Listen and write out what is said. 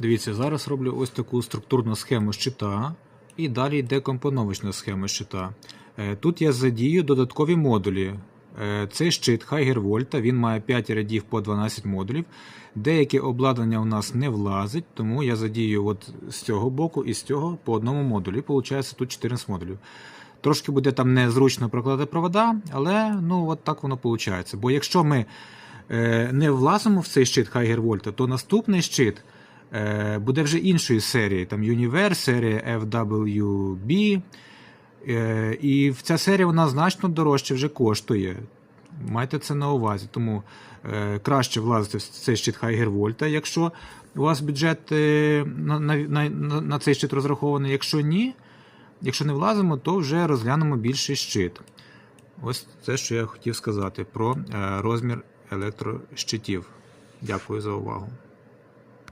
Дивіться, зараз роблю ось таку структурну схему щита, і далі йде компоновочна щита. Е, Тут я задію додаткові модулі. Е, Цей щит Хайгер Вольта, він має 5 рядів по 12 модулів. Деяке обладнання у нас не влазить, тому я задію от з цього боку і з цього по одному модулю. І виходить тут 14 модулів. Трошки буде там незручно прокладати провода, але ну от так воно виходить. Бо якщо ми е, не влазимо в цей щит Хайгер Вольта, то наступний щит буде вже іншої серії, там Universe, серія FWB. Е, і ця серія вона значно дорожче вже коштує. Майте це на увазі. Тому е, краще влазити в цей щит Хайгер Вольта, якщо у вас бюджет е, на, на, на, цей щит розрахований. Якщо ні, якщо не влазимо, то вже розглянемо більший щит. Ось це, що я хотів сказати про е, розмір електрощитів. Дякую за увагу.